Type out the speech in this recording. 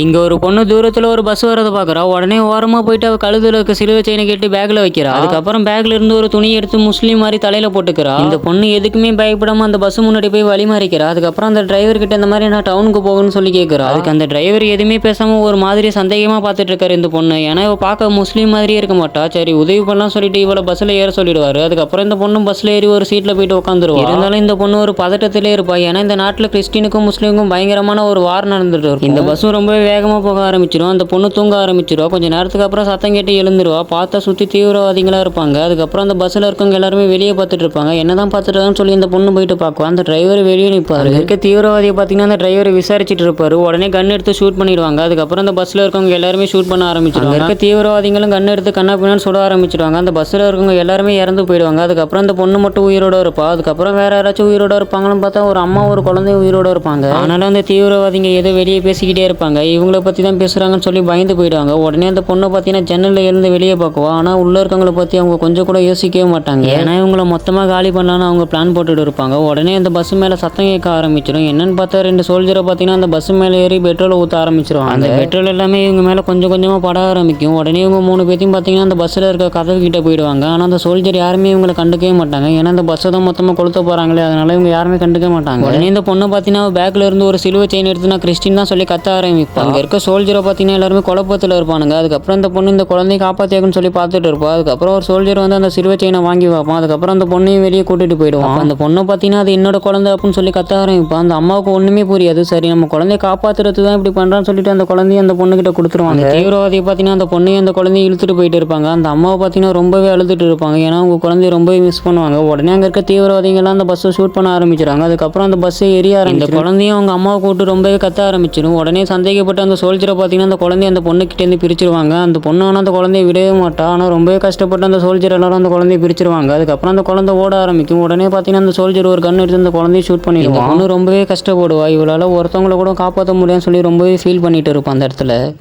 இங்க ஒரு பொண்ணு தூரத்துல ஒரு பஸ் வரத பாக்குறா உடனே ஓரமா போயிட்டு அவ கழுத்துல இருக்க சிலுவை செயினை கட்டி பேக்ல வைக்கிறா. அதுக்கப்புறம் பேக்ல இருந்து ஒரு துணி எடுத்து முஸ்லீம் மாதிரி தலையில போட்டுக்கிறா. இந்த பொண்ணு எதுக்குமே பயப்படாம அந்த பஸ் முன்னாடி போய் வழி மாறிக்கிறா. அதுக்கப்புறம் அந்த டிரைவர் கிட்ட இந்த மாதிரி நான் டவுனுக்கு போகணும்னு சொல்லி கேட்கறா அதுக்கு அந்த டிரைவர் எதுவுமே பேசாம ஒரு மாதிரி சந்தேகமா பார்த்துட்டு இருக்காரு இந்த பொண்ணு. ஏன்னா இவ பார்க்க முஸ்லீம் மாதிரியே இருக்க மாட்டா. சரி உதவி பண்ணலாம் சொல்லிட்டு இவளை பஸ்ல ஏற சொல்லிடுவாரு. அதுக்கப்புறம் இந்த பொண்ணு பஸ்ல ஏறி ஒரு சீட்ல போயிட்டு உட்காந்துருவா இருந்தாலும் இந்த பொண்ணு ஒரு பதட்டத்திலே இருப்பா. ஏன்னா இந்த நாட்டுல கிறிஸ்டினுக்கும் முஸ்லீமுக்கும் பயங்கரமான ஒரு வார் நடந்துட்டு இருக்கும். இந்த பஸ்ஸும் ரொம்பவே வேகமா போக ஆரம்பிச்சிடும் அந்த பொண்ணு தூங்க ஆரம்பிச்சிருவா கொஞ்ச நேரத்துக்கு அப்புறம் சத்தம் கேட்டு எழுந்துருவா. பார்த்தா சுத்தி தீவிரவாதிகளா இருப்பாங்க. அதுக்கப்புறம் அந்த பஸ்ல இருக்கவங்க எல்லாருமே வெளியே பார்த்துட்டு இருப்பாங்க. என்னதான் பார்த்துட்டு சொல்லி இந்த பொண்ணு போயிட்டு பார்க்கும். அந்த டிரைவர் வெளியே நிற்பாரு இருக்க தீவிரவாதியை பார்த்தீங்கன்னா அந்த டிரைவர் விசாரிச்சுட்டு இருப்பாரு. உடனே கன் எடுத்து ஷூட் பண்ணிடுவாங்க. அதுக்கப்புறம் அந்த பஸ்ல இருக்கவங்க எல்லாருமே ஷூட் பண்ண ஆரம்பிச்சிருவாங்க. இருக்க தீவிரவாதிகளும் கன் எடுத்து கண்ணா பின்னான்னு சுட ஆரம்பிச்சிடுவாங்க அந்த பஸ்ல இருக்கவங்க எல்லாருமே இறந்து போயிடுவாங்க. அதுக்கப்புறம் அந்த பொண்ணு மட்டும் உயிரோட இருப்பா. அதுக்கப்புறம் வேற யாராச்சும் உயிரோட இருப்பாங்கன்னு பார்த்தா ஒரு அம்மா ஒரு குழந்தை உயிரோட இருப்பாங்க. ஆனாலும் அந்த தீவிரவாதிங்க ஏதோ வெளியே பேசிக்கிட்டே இருப்பாங்க. இவங்கள பத்தி தான் பேசுறாங்கன்னு சொல்லி பயந்து போயிடுவாங்க. உடனே அந்த பொண்ணை பார்த்தீங்கன்னா ஜன்னல்ல இருந்து வெளியே பார்க்குவா. ஆனா உள்ள இருக்கவங்கள பத்தி அவங்க கொஞ்சம் கூட யோசிக்கவே மாட்டாங்க. ஏன்னா இவங்கள மொத்தமா காலி பண்ணலாம்னு அவங்க பிளான் போட்டுட்டு இருப்பாங்க. உடனே அந்த பஸ் மேல சத்தம் கேட்க ஆரம்பிச்சிடும். என்னன்னு பார்த்தா ரெண்டு சோல்ஜரை பார்த்தீங்கன்னா அந்த பஸ் மேல ஏறி பெட்ரோல் ஊற்ற ஆரம்பிச்சிருவாங்க. அந்த பெட்ரோல் எல்லாமே இவங்க மேல கொஞ்சம் கொஞ்சமா பட ஆரம்பிக்கும். உடனே இவங்க மூணு பேத்தையும் பார்த்தீங்கன்னா அந்த பஸ்ல இருக்க கதவு கிட்ட போயிடுவாங்க. ஆனா அந்த சோல்ஜர் யாருமே இவங்களை கண்டுக்கவே மாட்டாங்க. ஏன்னா அந்த பஸ்ஸை தான் மொத்தமா கொளுத்த போறாங்களே அதனால இவங்க யாருமே கண்டுக்க மாட்டாங்க. உடனே இந்த பொண்ணை பார்த்தீங்கன்னா பேக்ல இருந்து ஒரு சிலுவை செயின் எடுத்து நான் கிறிஸ்டின் தான் சொல்லி கத்த ஆரம்பிப்பா. அங்க இருக்க சோல்ஜரை பார்த்தீங்கன்னா எல்லாருமே குழப்பத்தில் இருப்பானுங்க. அதுக்கப்புறம் இந்த பொண்ணு இந்த குழந்தைய காப்பாத்தியாக்குன்னு சொல்லி பார்த்துட்டு இருப்பா. அதுக்கப்புறம் ஒரு சோல்ஜர் வந்து அந்த சிலுவை செயினை வாங்கி வைப்பான். அதுக்கப்புறம் அந்த பொண்ணையும் வெளியே கூட்டிட்டு போயிடுவான். அந்த பொண்ணை பார்த்தீங்கன்னா அது என்னோட குழந்தை அப்படின்னு சொல்லி கத்த ஆரம்பிப்பான் அந்த அம்மாவுக்கு ஒண்ணுமே புரியாது. சரி நம்ம குழந்தைய காப்பாத்துறது தான் இப்படி பண்றான்னு சொல்லிட்டு அந்த குழந்தைய அந்த பொண்ணு கிட்ட கொடுத்துருவாங்க தீவிரவாதியை பார்த்தீங்கன்னா அந்த பொண்ணையும் அந்த குழந்தையும் இழுத்துட்டு போயிட்டு இருப்பாங்க. அந்த அம்மாவை பார்த்தீங்கன்னா ரொம்பவே அழுதுட்டு இருப்பாங்க. ஏன்னா அவங்க குழந்தைய ரொம்பவே மிஸ் பண்ணுவாங்க. உடனே அங்க இருக்க தீவிரவாதிகள்லாம் அந்த பஸ்ஸை ஷூட் பண்ண ஆரம்பிச்சிடுறாங்க. அதுக்கப்புறம் அந்த பஸ்ஸை எரிய ஆரம்பிச்சு குழந்தையும் அவங்க அம்மாவை கூப்பிட்டு ரொம்பவே கத்த ஆரம்பிச்சிடும். உடனே சந்தேகப்பட்டு அந்த சோல்ஜரை பார்த்தீங்கன்னா அந்த குழந்தைய அந்த பொண்ணுக்கிட்டேருந்து பிரிச்சிருவாங்க. அந்த பொண்ணு ஆனால் அந்த குழந்தைய விடவே மாட்டா. ஆனால் ரொம்பவே கஷ்டப்பட்டு அந்த சோல்ஜர் எல்லாரும் அந்த குழந்தைய பிரிச்சிருவாங்க. அதுக்கப்புறம் அந்த குழந்தை ஓட ஆரம்பிக்கும். உடனே பார்த்தீங்கன்னா அந்த சோல்ஜர் ஒரு கன் எடுத்து அந்த குழந்தைய ஷூட் பண்ணிடுவான். பொண்ணு ரொம்பவே கஷ்டப்படுவா. இவளால ஒருத்தவங்கள கூட காப்பாற்ற முடியும்னு சொல்லி ரொம்பவே ஃபீல் பண்ணிட்டு இருப்பான் அந்த இடத்துல.